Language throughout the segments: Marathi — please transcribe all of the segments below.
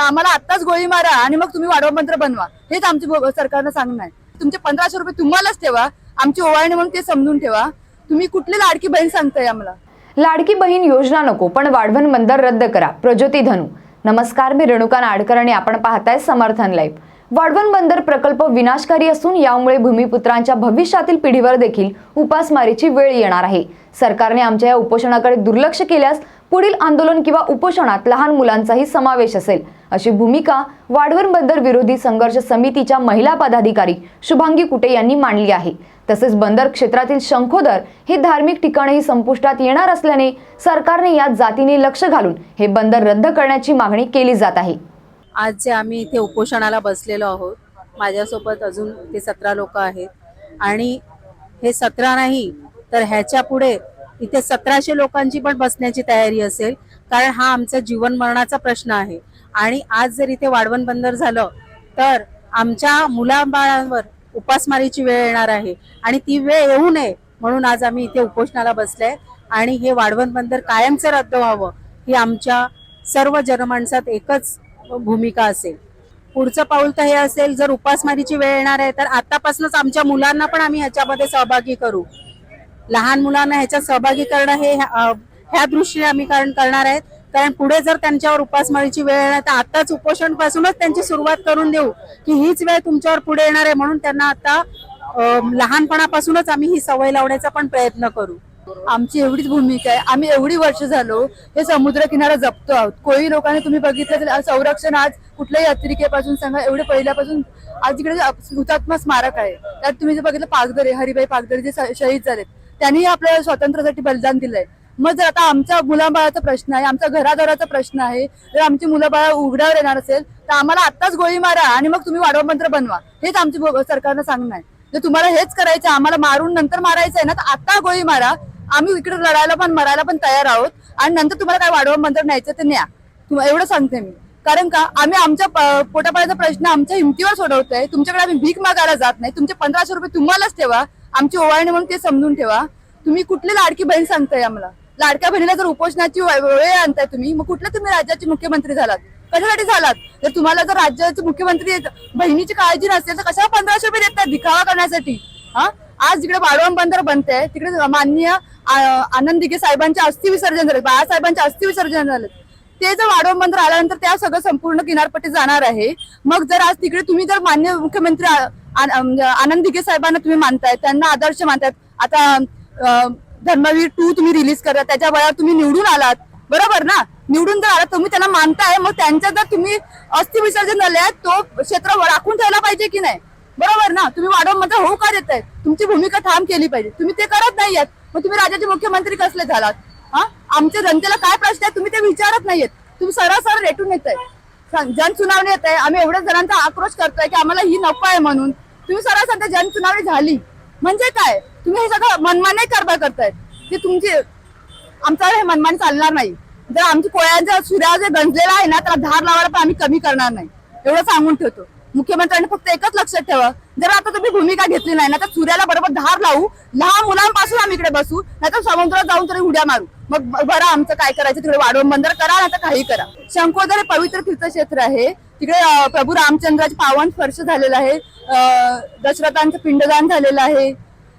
तर आम्हाला आत्ताच गोळी मारा आणि मग तुम्ही वाढवा मंत्र बनवा. हेच आमची सरकारनं सांगणं आहे. तुमचे पंधराशे रुपये तुम्हालाच ठेवा आमची ओवाळणी म्हणून ते समजून ठेवा. तुम्ही कुठली लाडकी बहीण सांगताय आम्हाला? लाडकी बहीण योजना नको पण वाढवण मंदर रद्द करा. प्रज्योती धनु. नमस्कार मी रेणुका नाडकर आणि आपण पाहताय समर्थन लाईव्ह. वाढवण बंदर प्रकल्प विनाशकारी असून यामुळे भूमिपुत्रांच्या भविष्यातील पिढीवर देखील उपासमारीची वेळ येणार आहे. सरकारने आमच्या या उपोषणाकडे दुर्लक्ष केल्यास पुढील आंदोलन किंवा उपोषणात लहान मुलांचाही समावेश असेल. अशी भूमिका वाढवण बंदर विरोधी संघर्ष समितीच्या महिला पदाधिकारी शुभांगी कुटे यांनी मांडली आहे. तसेच बंदर क्षेत्रातील शंखोदर हे धार्मिक ठिकाणही संपुष्टात येणार असल्याने सरकारने या जातीने लक्ष घालून हे बंदर रद्द करण्याची मागणी केली जात आहे. आज जे आम्ही इथे उपोषणाला बसलेलो आहोत माझ्यासोबत अजून ते सतरा लोक आहेत. आणि हे सतरा नाही तर ह्याच्या पुढे इथे सतराशे लोकांची पण बसण्याची तयारी असेल कारण हा आमचा जीवन मरणाचा प्रश्न आहे. आणि आज जर इथे वाढवण बंदर झालं तर आमच्या मुलाबाळांवर उपासमारीची वेळ येणार आहे. आणि ती वेळ येऊ नये म्हणून आज आम्ही इथे उपोषणाला बसलोय. आणि हे वाढवण बंदर कायमचं रद्द व्हावं ही आमच्या सर्व जनमाणसात एकच भूमिका असेल. पुढचं पाऊल तर हे असेल जर उपासमारीची वेळ येणार आहे तर आतापासूनच आमच्या मुलांना पण आम्ही ह्याच्यामध्ये सहभागी करू. लहान मुलांना ह्याच्यात सहभागी करणं हे ह्या दृष्टीने आम्ही कारण करणार आहेत. कारण पुढे जर त्यांच्यावर उपासमारीची वेळ येणार तर आताच उपोषण पासूनच त्यांची सुरुवात करून देऊ की हीच वेळ तुमच्यावर पुढे येणार आहे म्हणून त्यांना आता लहानपणापासूनच आम्ही ही सवय लावण्याचा पण प्रयत्न करू. आमची एवढीच भूमिका आहे. आम्ही एवढी वर्ष झालो हे समुद्र किनारा जपतो आहोत. कोळी लोकांनी तुम्ही बघितलं तर संरक्षण आज कुठल्याही अतिरेकेपासून सांगा एवढे पहिल्यापासून आज इकडे हुतात्मा स्मारक आहे. त्यात तुम्ही जे बघितलं पागदरे हरिभाई पागदरे जे शहीद झालेत त्यांनी आपल्या स्वातंत्र्यासाठी बलिदान दिलंय. मग जर आता आमच्या मुलाबाळाचा प्रश्न आहे आमच्या घरादाराचा प्रश्न आहे जर आमची मुलंबाळा उघड्यावर येणार असेल तर आम्हाला आत्ताच गोळी मारा आणि मग तुम्ही वाढवा मंत्र बनवा. हेच आमची सरकारनं सांगणं आहे. जर तुम्हाला हेच करायचं आम्हाला मारून नंतर मारायचं आहे ना तर आता गोळी मारा. आम्ही इकडे लढायला पण मरायला पण तयार आहोत आणि नंतर तुम्हाला काय वाढवा मंत्र न्यायचं ते न्या. एवढं सांगते मी. कारण का आम्ही आमच्या प- पोटापाण्याचा प्रश्न आमच्या हिमतीवर सोडवतोय. तुमच्याकडे आम्ही भीक मागायला जात नाही. तुमचे पंधराशे रुपये तुम्हालाच ठेवा. आमची ओवाळणी म्हणून ते समजून ठेवा. तुम्ही कुठली लाडकी बहीण सांगताय आम्हाला? लाडक्या बहिणीला जर उपोषणाची वेळ आणताय तुम्ही मग कुठल्या तुम्ही राज्याचे मुख्यमंत्री झालात? कशासाठी झालात? जर तुम्हाला जर राज्याचे मुख्यमंत्री बहिणीची काळजी नसेल तर कशाला पंधराशे रुपये देतात दिखावा करण्यासाठी? हा? आज जिकडे वाढवण बंदर बनते तिकडे माननीय आनंद दिघे साहेबांचे अस्थि विसर्जन झाले बाळासाहेबांचे अस्थि विसर्जन झाले. ते जर वाढवण बंदर आल्यानंतर त्या सगळं संपूर्ण किनारपट्टी जाणार आहे. मग जर आज तिकडे तुम्ही जर मान्य मुख्यमंत्री म्हणजे आनंद दिघे साहेबांना तुम्ही मानताय त्यांना आदर्श मानतायत आता धर्मवीर टू तुम्ही रिलीज करता त्याच्या वयात तुम्ही निवडून आलात. बरोबर ना? निवडून जर आलात तुम्ही त्यांना मानताय मग त्यांच्या जर तुम्ही अस्थि विसर्जन झाले तो क्षेत्र राखून ठेवला पाहिजे की नाही? बरोबर ना? तुम्ही वाढवमध्ये होऊ का देताय तुमची भूमिका ठाम केली पाहिजे. तुम्ही ते करत नाहीयेत मग तुम्ही राज्याचे मुख्यमंत्री कसले झालात? हा? आमच्या जनतेला काय प्रश्न आहे तुम्ही ते विचारत नाहीयेत तुम्ही सरळ सरळ रेटून येत आहे जनसुनावणी येत आहे. आम्ही एवढ्या जणांचा आक्रोश करतोय की आम्हाला ही नको आहे म्हणून. तुम्ही सरळ सांगता जन झाली. म्हणजे काय? तुम्ही हे सगळं मनमाने कारभार करतायत. ते तुमची आमच्यावर हे मनमान चालणार नाही. जर आमची कोळ्यांचा सूर्या जे गंजलेला आहे ना त्याला धार लावायला पण आम्ही कमी करणार नाही. एवढं सांगून ठेवतो. मुख्यमंत्र्यांनी फक्त एकच लक्षात ठेवा. जर आता तुम्ही भूमिका घेतली नाही ना तर सूर्याला बरोबर धार लावू. लहान मुलांपासून आम्ही इकडे बसू. नाहीतर समुद्रात जाऊन तरी उड्या मारू. मग बरं आमचं काय करायचं? तिकडे वाढवून बंदर करा आता काही करा. शंकोदर हे पवित्र तीर्थक्षेत्र आहे. तिकडे प्रभू रामचंद्राचे पावन स्पर्श झालेला आहे. दशरथांचं पिंडदान झालेलं आहे.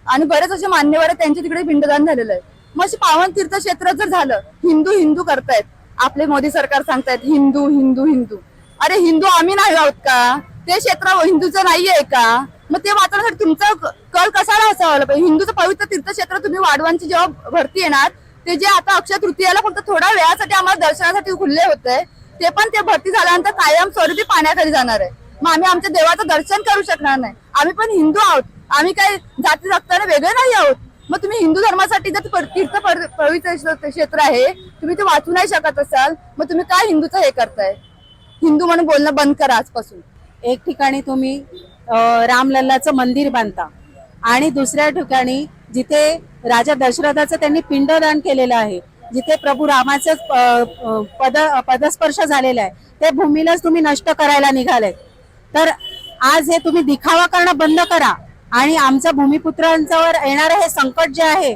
आणि बरेच असे मान्यवर आहेत त्यांच्या तिकडे पिंडदान झालेलं आहे. मग असे पावन तीर्थक्षेत्र जर झालं हिंदू हिंदू करतायत. आपले मोदी सरकार सांगतायत हिंदू हिंदू हिंदू. अरे हिंदू आम्ही नाही आहोत का? ते क्षेत्र हिंदूचं नाहीये का? मग ते वाचवण्यासाठी तुमचा कल कसा असावा पाहिजे? हिंदूचं पवित्र तीर्थक्षेत्र तुम्ही वाढवांची जेव्हा भरती येणार ते जे आता अक्षय तृतीयाला फक्त थोड्या वेळासाठी आम्हाला दर्शनासाठी खुलले होते ते पण ते भरती झाल्यानंतर कायम स्वरूपी पाण्याखाली जाणार आहे. मग आम्ही आमच्या देवाचं दर्शन करू शकणार नाही. आम्ही पण हिंदू आहोत. आम्ही काही जाती जगताना वेगळे नाही आहोत. मग तुम्ही हिंदू धर्मासाठी जर तीर्थ पवित्र क्षेत्र आहे तुम्ही ते वाचू नाही शकत असाल मग तुम्ही काय हिंदूचं हे करताय? हिंदू म्हणून बोलणं बंद करा आजपासून. एक ठिकाणी तुम्ही रामलल्लाचं मंदिर बांधता आणि दुसऱ्या ठिकाणी जिथे राजा दशरथाचं त्यांनी पिंडदान केलेलं आहे जिथे प्रभू रामाचं पद पदस्पर्श झालेला आहे ते भूमीलाच तुम्ही नष्ट करायला निघाले तर आज हे तुम्ही दिखावा करणं बंद करा आणि आमच्या भूमिपुत्रांच्यावर येणारं हे संकट जे आहे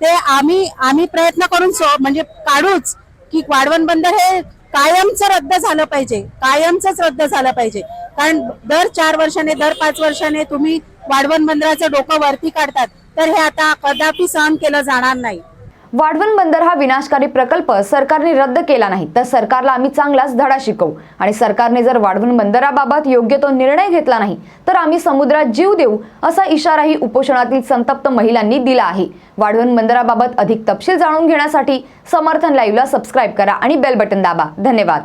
ते आम्ही आम्ही प्रयत्न करून सो म्हणजे काढूच की वाढवण बंदर हे कायमचं रद्द झालं पाहिजे कायमचंच रद्द झालं पाहिजे. कारण दर चार वर्षाने दर पाच वर्षाने तुम्ही वाढवण बंदराचं डोकं वरती काढतात. तर हे आता कदापि सहन केलं जाणार नाही. वाढवण बंदर हा विनाशकारी प्रकल्प सरकारने रद्द केला नाही तर सरकारला आम्ही चांगलाच धडा शिकवू. आणि सरकारने जर वाढवण बंदराबाबत योग्य तो निर्णय घेतला नाही तर आम्ही समुद्रात जीव देऊ असा इशाराही उपोषणातील संतप्त महिलांनी दिला आहे. वाढवण बंदराबाबत अधिक तपशील जाणून घेण्यासाठी समर्थन लाईव्हला सबस्क्राईब करा आणि बेल बटन दाबा. धन्यवाद.